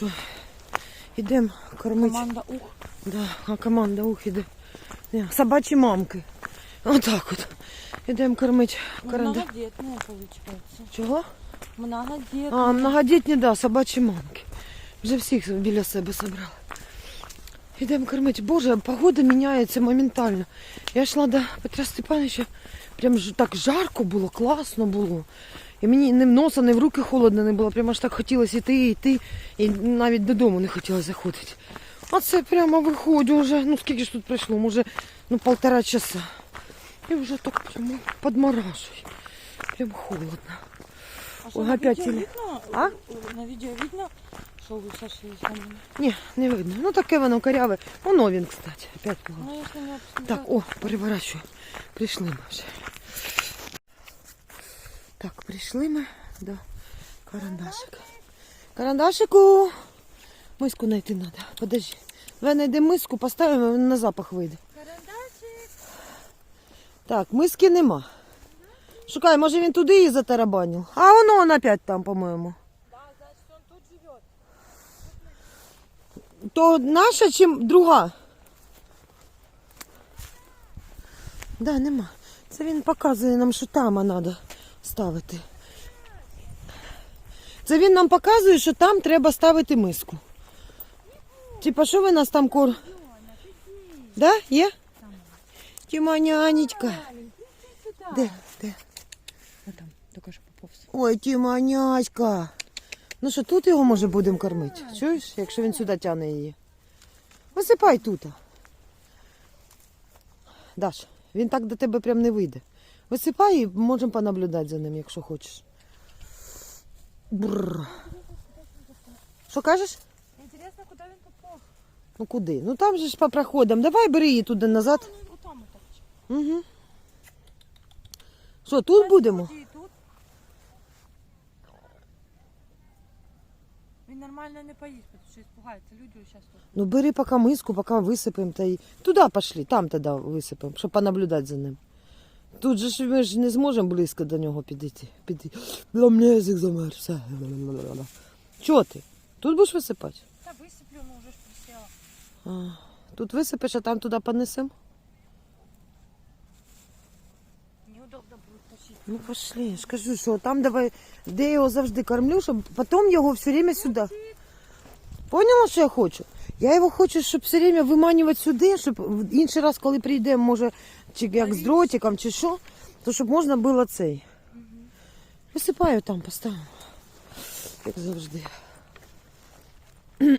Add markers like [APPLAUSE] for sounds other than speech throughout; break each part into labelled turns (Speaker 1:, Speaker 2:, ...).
Speaker 1: що, йдемо кормити.
Speaker 2: Команда ух.
Speaker 1: Да, а команда ух іде. Не, Собачі мамки. Отак от. Ідемо кормити каранда.
Speaker 2: Многодетная получается.
Speaker 1: Чого?
Speaker 2: Многодетная.
Speaker 1: А, многодітні, да, собачі мамки. Вже всіх біля себе зібрали. Ідемо кормити. Боже, погода міняється моментально. Я йшла до Петра Степановича, прям ж так жарко було, класно було. І мені ні в носа, ні в руки холодно не було. Прямо аж так хотілося йти, йти. І навіть додому не хотілося заходити. А це прямо виходжу вже, ну скільки ж тут пройшло, може, ну полтора часа. І вже так прямо подморажує. Прям холодно.
Speaker 2: А
Speaker 1: Ой,
Speaker 2: на
Speaker 1: опять или-
Speaker 2: видно?
Speaker 1: А?
Speaker 2: На видео видно, что вы сошли с нами?
Speaker 1: Ні, не видно. Ну таке воно коряве. Воно він, кстати. Опять було.
Speaker 2: Ну, не
Speaker 1: Так, о, переворачую. Прийшли ми вже. Так, прийшли ми до карандашика. Карандашику. Миску знайти треба. Подожди. Давай знайдемо миску, поставимо, він на запах вийде. Так, миски нема. Шукай, може він туди її затарабанив. А воно он опять там, по-моєму. То наша чи друга? Да, нема. Це він показує нам, що там треба ставити. Це він нам показує, що там треба ставити миску. Типа, що ви нас там кор... Да? Є? Тіманянечка. Де? Де?
Speaker 2: Там, только что поповз.
Speaker 1: Ой, Тіманячка. Ну що, тут його може будемо кормити? Чуєш, якщо він сюди тягне її. Висипай тут. Даш, він так до тебе прям не вийде. Висипай і можемо понаблюдати за ним, якщо хочеш. Бррр. Що кажеш?
Speaker 2: Интересно, куда он поповз?
Speaker 1: Ну куди? Ну там же ж по проходам. Давай бери її туди назад.
Speaker 2: Ну, там.
Speaker 1: Угу. Що, тут будемо?
Speaker 2: Тут. Він нормально не поїсть, тому що испугається. Люди зараз тут.
Speaker 1: Ну бери поки миску, поки висипемо та й туди пішли, там тоді висипемо, щоб понаблюдати за ним. Тут же ж ми ж не зможемо близько до нього підійти. Підійти. Язик замер. Все. Чого ти? Тут будеш висипати?
Speaker 2: Та висиплю, ну вже ж присіла.
Speaker 1: А, тут висипеш, а там туди понесемо?
Speaker 2: Неудобно буде тащити.
Speaker 1: Ну пошли, я ж кажу, що там давай, де я його завжди кормлю, щоб потім його все время сюди. Поняла, що я хочу? Я його хочу, щоб все время виманювати сюди, щоб в інший раз, коли прийдемо, може, чи як з дротиком, чи що, то щоб можна було цей. Висипаю там, поставимо. Як завжди. [CLEARS THROAT]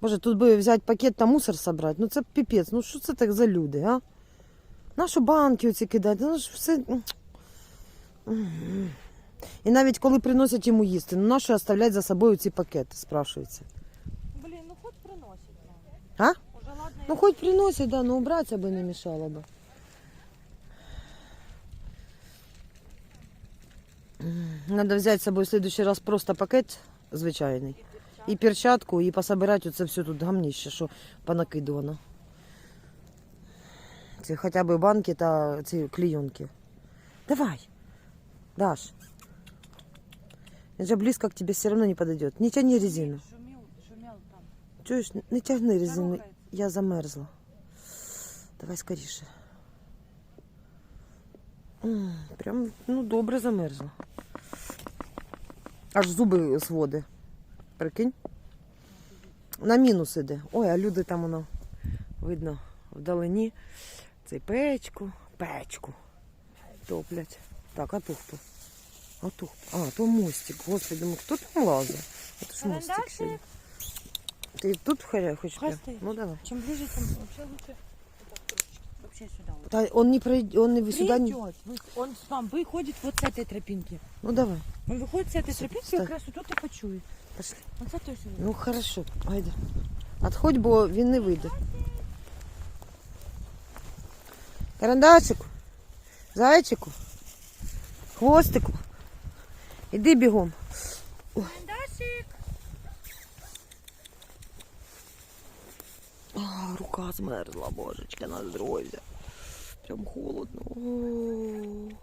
Speaker 1: Боже, тут би взяти пакет та мусор собрати. Ну це піпець. Ну що це так за люди, а? Нашу банки оці кидати, ну ж все. І навіть коли приносять йому їсти, ну нащо оставлять за собою ці пакети, спрашується.
Speaker 2: Блін, ну хоч приносить.
Speaker 1: А? Ну хоч приносять, да, ну убраться би не мішало би. Надо взяти з собою в следующий раз просто пакет звичайний. І перчатку, і пособирати оце все тут гамніще, що понакидувано. Ці хоча б банки та ці клейонки. Давай. Даш. Він же близко к тебе все равно не подойдет. Не тяни резину. Чуєш, не тягни резину. Я замерзла. Давай скоріше. Прям ну добре замерзла. Аж зуби зводи. Прикинь. На мінус іде. Ой, а люди там воно видно вдалині. Цей печку, печку топлять. Так, а тут хто? А хто? А, то мостик. Господи, думаю, хто там лазить? Це ж мостик
Speaker 2: Карандашик.
Speaker 1: сьогодні. Ти тут хай хочеш?
Speaker 2: Хай
Speaker 1: прям?
Speaker 2: стоїть.
Speaker 1: Ну давай.
Speaker 2: Чем ближе, тем вообще лучше. Вот так, трошечки. Вообще сюда. Вот.
Speaker 1: Та он не пройдет, он не сюда не...
Speaker 2: Придет. Вы- Он с вам выходит вот с этой тропинки.
Speaker 1: Ну давай,
Speaker 2: Он выходит с этой
Speaker 1: Всё,
Speaker 2: тропинки,
Speaker 1: встань.
Speaker 2: как раз вот тут и почует.
Speaker 1: пошли.
Speaker 2: Он с этой сюда.
Speaker 1: Ну хорошо, гайда. Отходь, бо він не вийде. Карандашику, зайчику, хвостику. Іди бігом.
Speaker 2: Карандашик.
Speaker 1: А, рука змерзла, божечки, на здоров'я. Прям холодно. О.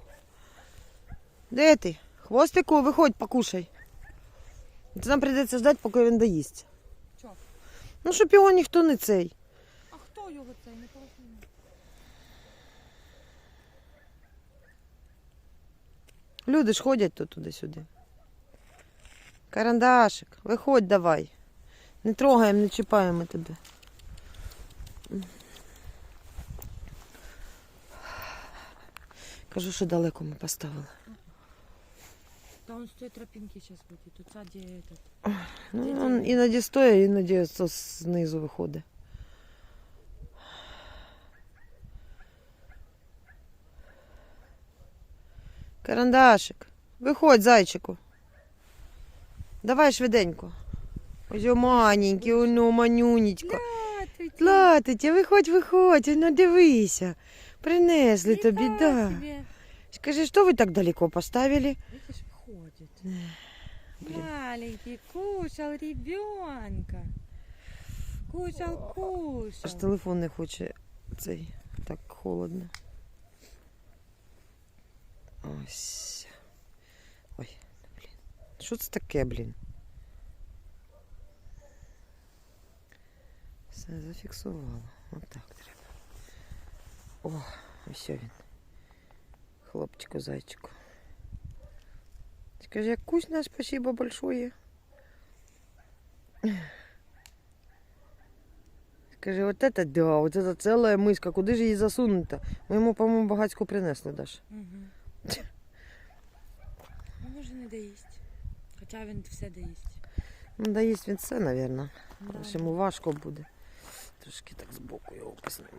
Speaker 1: Де ти? Хвостику, виходь, покушай. Це нам прийдеться ждати, поки він доїсть.
Speaker 2: Чо?
Speaker 1: Ну, щоб його ніхто не цей.
Speaker 2: А хто його цей? Не пояснив.
Speaker 1: Люди ж ходять тут туди-сюди. Карандашик, виходь давай. Не трогаємо, не чіпаємо тебе. Кажу, що далеко ми поставили.
Speaker 2: Та он з тої тропинки зараз буде. Тут сзади этот.
Speaker 1: Ну, іноді стоїть, іноді знизу виходить. Карандашик, виходь, зайчику. Давай швиденько. Ось о, маненький, воно манюнечко. Латиття, виходь, виходь, ну дивися. Принесли тобі, да. Скажи, що ви так далеко поставили?
Speaker 2: Видишь, выходит.
Speaker 1: блин.
Speaker 2: Маленький, кушал ребенка. Кушал, кушал.
Speaker 1: Аж телефон не хоче цей. Так холодно. Ось. Ой, блін. Що це таке, блін? Зафіксувала. Отак треба. О, ось він. Хлопчику, зайчику. Скажи, як вкусно, спасибо большое. Скажи, вот это да, вот это целая миска, куди ж її засунути? Ми йому, по-моєму, багацьку принесли, Даш.
Speaker 2: Угу. Ну, може не доїсть. Хоча він все доїсть.
Speaker 1: Ну, да їсть він все, мабуть.
Speaker 2: Да.
Speaker 1: Йому важко буде. Трошки так збоку його.
Speaker 2: Красавчик.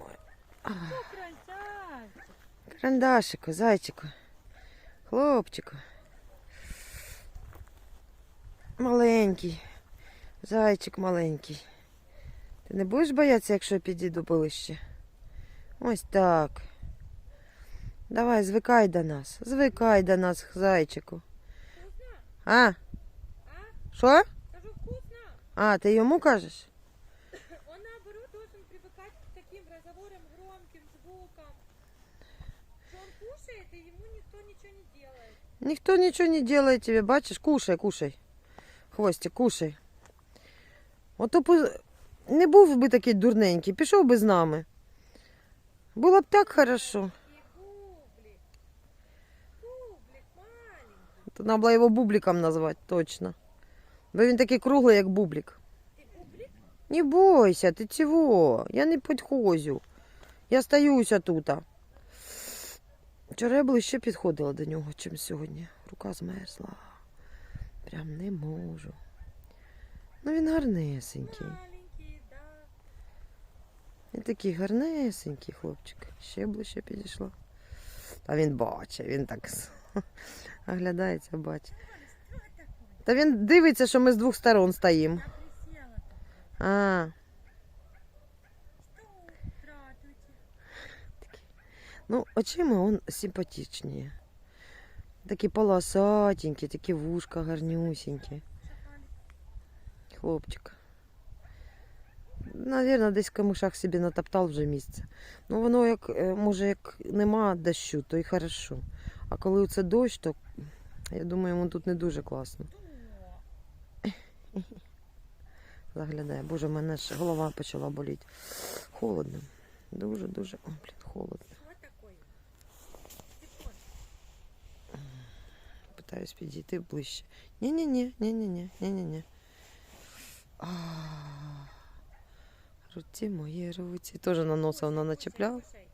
Speaker 1: Карандашику, зайчику, хлопчику. Маленький. Зайчик маленький. Ти не будеш боятися, якщо я підійду ближче? Ось так. Давай, звикай до нас. Звикай до нас, зайчику. А? Що? А, ти йому кажеш?
Speaker 2: Он наоборот должен привыкать к таким разговорам громким, звукам. Что он кушает, и ему никто ничего не
Speaker 1: Ніхто нічого не делает тебе, бачиш? Кушай, кушай. Хвостик, кушай. Ото пу- не був би такий дурненький, пішов би з нами. Було б так хорошо. То треба було його бубликом назвати, точно. Бо він такий круглий, як бублик? Не бойся, ти чого? Я не підходжу. Я стаюся тут. Вчора я ближче підходила до нього, чим сьогодні. Рука змерзла. Прям не можу. Ну він гарнесенький. Він такий гарнесенький хлопчик. Ще ближче підійшла. А він бачить, він так [LAUGHS] оглядається, бачить. Та він дивиться, що ми з двох сторон стоїмо. А,
Speaker 2: Что? Здравствуйте.
Speaker 1: Ну, очима він симпатичніше. Такі полосатенькі, такі вушка гарнюсінькі. Хлопчик. Навірно, десь в камишах собі натоптав вже місце. Ну, воно як, е, може, як нема дощу, то і хорошо. А коли це дощ, то я думаю, йому тут не дуже класно. Заглядає. Боже, в мене ж голова почала боліти. Холодно. Дуже, дуже. О, блін, холодно. Питаюсь підійти ближче. Ні-ні-ні, ні-ні-ні, ні-ні-ні. А, Руці мої руці. Теж на носа вона начепляла.
Speaker 2: Кушай,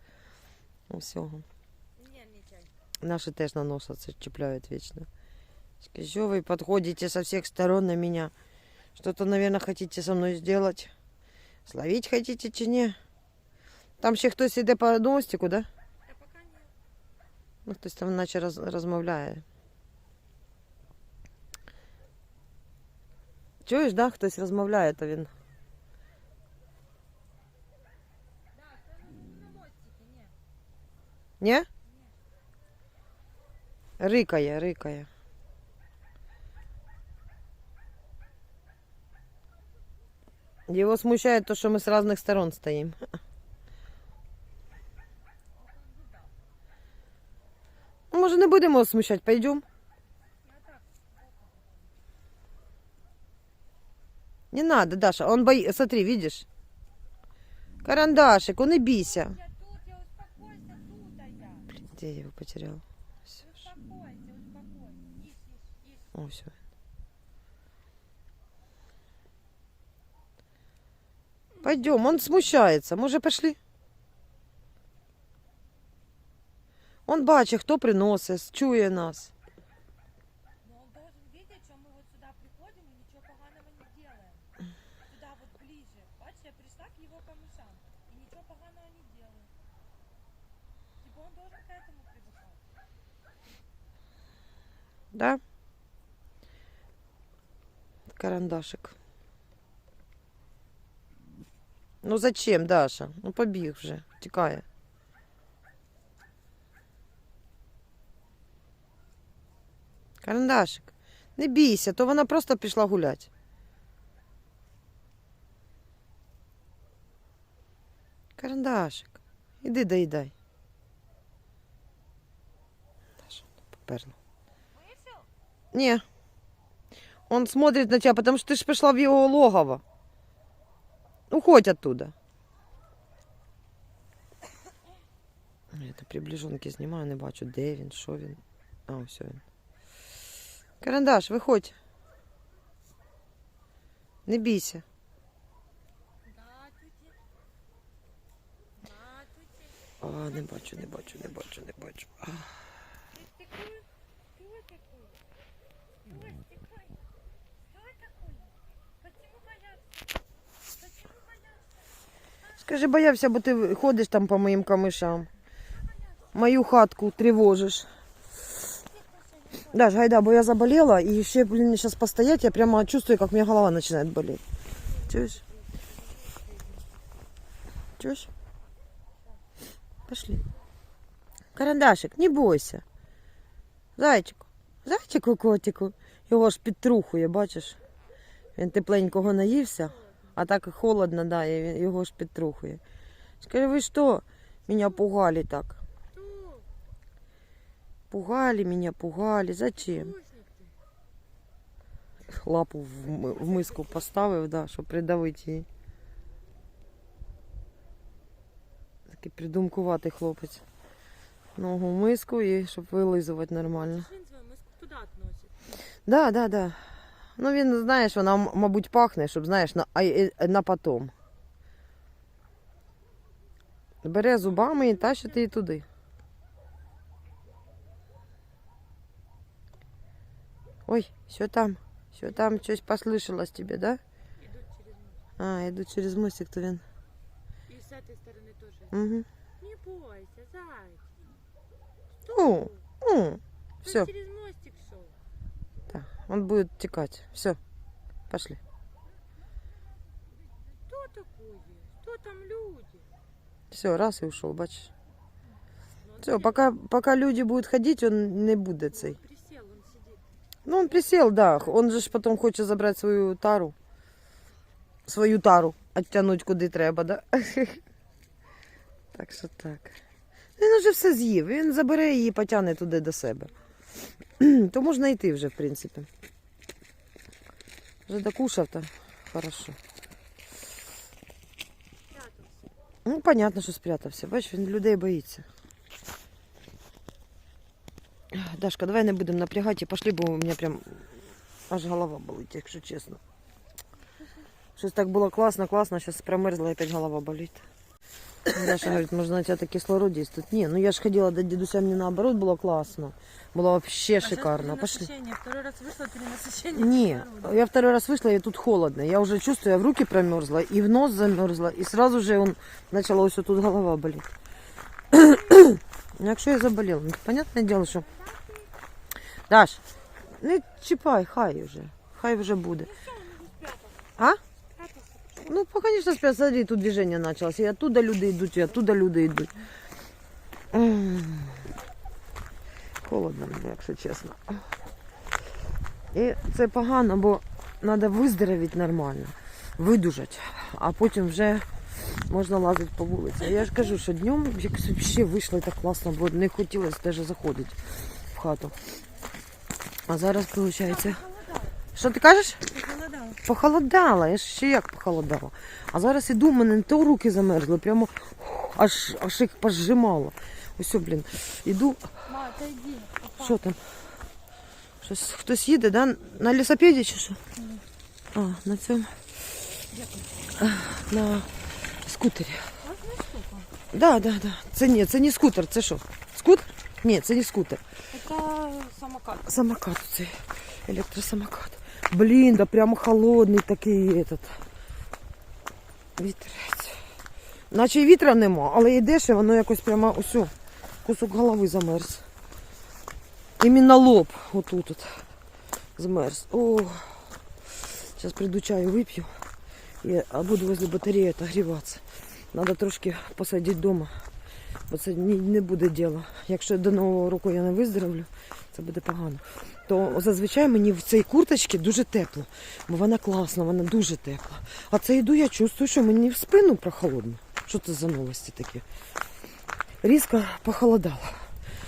Speaker 1: Усього.
Speaker 2: кушай. Нервничай.
Speaker 1: Наши теж на носа це чіпляють вечно. Скажи, Що ви підходите со всех сторон на меня? Что-то, наверное, хотите со мной сделать? Словить хотите чи ні? Там ще хтось іде по мостику, да?
Speaker 2: Да пока нет.
Speaker 1: Ну, хтось там наче роз, розмовляє. Чуєш, да? Хтось розмовляє, то він. Ні? Рикає, рикає. Его смущает то, что мы с разных сторон стоим. Може, не будемо його смущати, пойдем? Не надо, Даша. Он бои... Смотри, видишь? Карандашик, он и бейся.
Speaker 2: Я тут, я успокойся тут, а я.
Speaker 1: Блин, где я его потерял? Всё.
Speaker 2: Успокойся, успокойся. Есть, есть, есть.
Speaker 1: О, все. Пойдем, он смущается. Мы уже пошли. Он бачить, хто приносить, чує нас. Да? Карандашик. Ну зачем, Даша? Ну побіг вже, тікає. Карандашик. Не бійся, то вона просто пішла гуляти. Карандашик. Іди доїдай. Даша, поперла.
Speaker 2: Вышел?
Speaker 1: Не. Он смотрит на тебя, потому что ты ж пришла в его логово. Уходь оттуда. Я это приближенки знімаю, не бачу, де він, що він. А, все він. Карандаш, виходь. Не бійся.
Speaker 2: Да, тути. Да, тути.
Speaker 1: А, не бачу, не бачу, не бачу, не бачу. Скажи, боявся, бо ти ходиш там по моїм камишам. Мою хатку тривожиш. Даш, гайда, бо я заболела, и еще, блин, сейчас постоять, я прямо чувствую, как у меня голова начинает болеть. Чуешь? Чуешь? Пошли. Карандашик, не бойся. Зайчику, зайчику котику. Його ж підтрухує, бачиш? Він тепленького наївся, а так холодно, да, і його ж підтрухує. Скажи, ви що? Меня пугали так. Пугали меня, пугали. Зачем? Лапу в миску поставив, да, щоб придавити її. Такий придумкуватий хлопець. Ногу в миску і щоб вилизувати нормально. Да, да, да. Ну він, знаєш, вона, м- мабуть, пахне, щоб, знаєш, на, а, е, на потом. Бере зубами і тащить її туди. Ой, що там? Що там щось послышалось тебе, да?
Speaker 2: Идут через мост.
Speaker 1: А, йду через мостик, то він.
Speaker 2: И с этой стороны тоже.
Speaker 1: Угу.
Speaker 2: Не бойся, зайчик.
Speaker 1: Ну, ну,
Speaker 2: Ты
Speaker 1: все,
Speaker 2: через мостик шел.
Speaker 1: так, он будет текать. Все, пошли.
Speaker 2: Кто такое? Кто там люди?
Speaker 1: Все, раз і ушел, бачиш.
Speaker 2: Ну,
Speaker 1: Все, пока, пока люди будут ходить, он не буде цей.
Speaker 2: Он присел, он сидит.
Speaker 1: Ну, он присел, да. Он же ж потом хоче забрати свою тару. Свою тару. Оттянуть куди треба, да? [LAUGHS] Так що так. Він уже все з'їв. Він забере її потягне туди до себе. [CLEARS THROAT] То можна йти вже, в принципі. Вже докушав, то хорошо. Ну, понятно, що спрятався. Бачиш, він людей боїться. Дашка, давай не будемо напрягати пошли, бо у мене прям аж голова болить, якщо чесно. Щось так було класно, класно, зараз промерзла і опять голова болить. Даша говорить, може на тебе кислород действует. Ні, ну я ж ходила до дедуся, мені наоборот було класно. Було вообще шикарно. Пошли.
Speaker 2: Второй раз вышло перенасыщение.
Speaker 1: Не, я второй раз вышла, и тут холодно. Я уже чувствую, я в руки промерзла, и в нос замерзла, и сразу же он начала ось тут голова болеть. Якщо я заболела, ну, понятное дело, що... Даш, не чіпай, хай вже. Хай вже буде. А? Ну, по- конечно, спят, смотри, тут движение началось. И оттуда люди йдуть, і оттуда люди йдуть. Холодно мені, якщо чесно. І це погано, бо треба виздоровіти нормально, видужати, а потім вже можна лазити по вулиці. Я ж кажу, що днем якось взагалі вийшло так класно, бо не хотілося теж заходити в хату. А зараз виходить. Що ти кажеш?
Speaker 2: Голодал.
Speaker 1: Похолодало, я ж ще як похолодало. А зараз іду, мене не то руки замерзли, прямо аж, аж їх пожимало. Ось, блін, іду,
Speaker 2: Ма, отойди. Опа.
Speaker 1: що там? Щось хтось їде, да? На лісопеді чи що? А, на цьому. На скутері. Да, да, да. Це ні, це не скутер, це що? Скутер? Ні, це не скутер.
Speaker 2: Это самокат.
Speaker 1: Самокат цей. Електросамокат. Блін, да прямо холодний такий этот. Вітерець. Наче вітра нема, але йдеш і воно якось прямо усю. Кусок голови замерз. Іменно лоб отут от змерз. О, зараз прийду чаю вип'ю. А буду возле батареї отогріватися. Надо трошки посадити вдома. Бо це не буде діла. Якщо до Нового року я не виздоровлю, це буде погано. То зазвичай мені в цій курточці дуже тепло, бо вона класна, вона дуже тепла. А це йду, я чувствую, що мені в спину прохолодно. Що це за новості такі? Різко похолодало.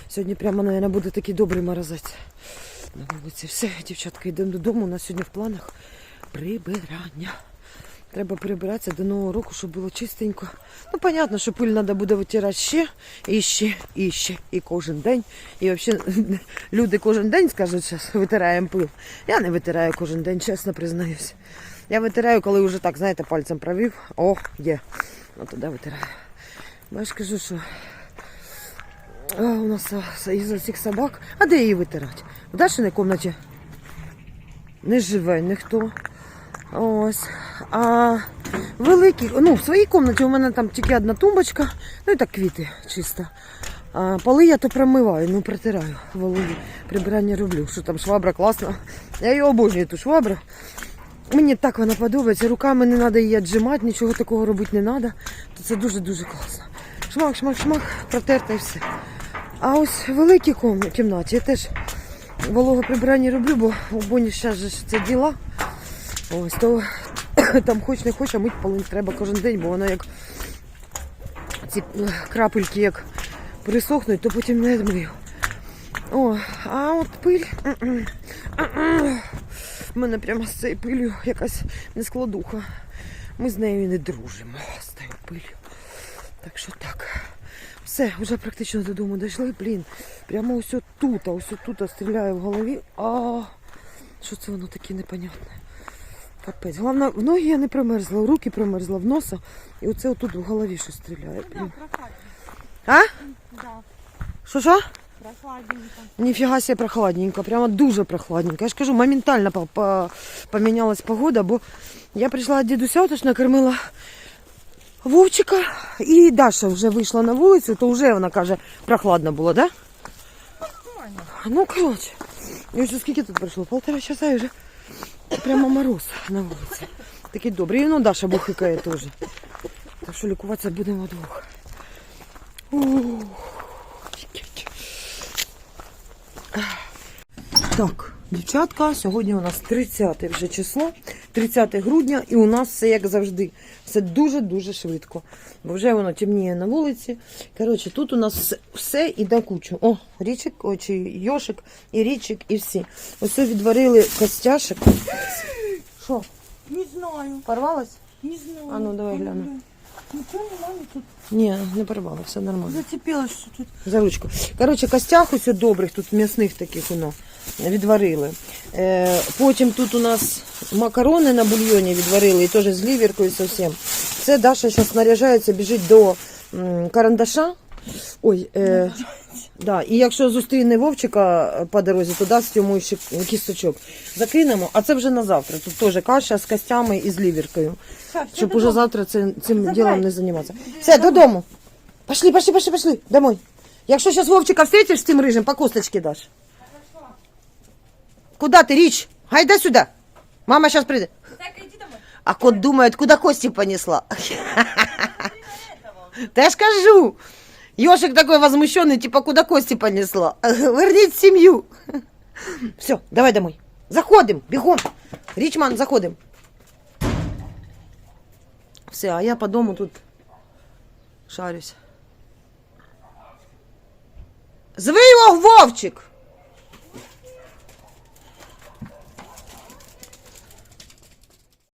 Speaker 1: Сьогодні прямо, мабуть, буде такий добрий морозець на вулиці. Все, дівчатка, йдемо додому. У нас сьогодні в планах прибирання. Треба прибиратися до Нового року, щоб було чистенько. Ну, понятно, що пиль треба буде витирати ще, і ще, і ще, і кожен день. І взагалі [LAUGHS] люди кожен день скажуть, що витираємо пил. Я не витираю кожен день, чесно признаюсь. Я витираю, коли вже так, знаєте, пальцем провів. О, є. Ну тоді витираю. Бо я ж кажу, що а, у нас із цих собак. А де її витирати? В Дашиній кімнаті не живе ніхто. Ось. А великі, ну, в своїй кімнаті у мене там тільки одна тумбочка, ну і так квіти чисто. А поли я то промиваю, ну протираю вологі. Прибирання роблю. Що там швабра класна. Я її обожнюю, ту швабру. Мені так вона подобається. Руками не треба її віджимати, нічого такого робити не треба. То це дуже-дуже класно. Шмак, шмак, шмак, протерта і все. А ось в великій кімнаті я теж вологе прибирання роблю, бо у Боні же ж це діла. Ось то [COUGHS] там хоч не хоч, а мить полинь треба кожен день, бо воно як ці крапельки як присохнуть, то потім не змию. О, а от пиль. В мене прямо з цією пилью якась нескладуха. Ми з нею не дружимо з тією пилью. Так що так. Все, вже практично додому дійшли. Блін, прямо ось тут, ось тут стріляє в голові. А що це воно таке непонятне? Капець. Головне, в ноги я не промерзла, в руки промерзла, в носа. І оце отут в голові щось стріляє.
Speaker 2: Да,
Speaker 1: А?
Speaker 2: Да,
Speaker 1: Що що?
Speaker 2: прохладненько.
Speaker 1: Ніфіга себе прохладненько, прямо дуже прохладненько. Я ж кажу, моментально по- по- помінялась погода, бо я прийшла від дідуся, тож накормила Вовчика, і Даша вже вийшла на вулицю, то вже вона каже, прохладно було, да? Ну, коротше. І ось скільки тут пройшло? Полтора часа і вже прямо мороз на вулиці. Такий добрий. І ну Даша бухикає теж. Так що лікуватися будемо вдвох. Так, дівчатка, сьогодні у нас 30 вже число, 30 грудня, і у нас все як завжди. Все дуже-дуже швидко. Бо вже воно темніє на вулиці. Коротше, тут у нас все, все іде кучу. О, річик, о, чи йошик, і річик, і всі. Ось відварили костяшек. Що,
Speaker 2: Не знаю,
Speaker 1: порвалось?
Speaker 2: не знаю.
Speaker 1: А ну, давай гляну.
Speaker 2: Ничего не надо тут.
Speaker 1: Ні, не порвало, все нормально.
Speaker 2: Зацепилось что тут.
Speaker 1: За ручку. Коротше, костях ось добрих, тут м'ясних таких воно відварили. Е, потім тут у нас макарони на бульйоні відварили, і теж з лівіркою зовсім. Це Даша зараз снаряжається, біжить до карандаша. Ой, е, да, і якщо зустріне Вовчика по дорозі, то дасть йому ще кісточок. Закинемо, а це вже на завтра. Тут теж каша з костями і з лівіркою.
Speaker 2: Все, все
Speaker 1: Щоб
Speaker 2: додому.
Speaker 1: уже завтра цим, цим ділом не займатися. Все, додому. Пошли, пошли, пошли, пошли. Домой. Якщо зараз Вовчика встретиш з цим рижем, по косточки даш. Куда ти, Річ? Гайда сюди. Мама зараз прийде.
Speaker 2: Так, иди домой.
Speaker 1: А кот думає, куди кості понесла. Та я ж кажу. Йошик такой возмущенный, типа, куда кости понесла. Верніть сім'ю. Все, давай домой. Заходим, бігом. Річман, заходим. Все, а я по дому тут шарюсь. Зви його Вовчик.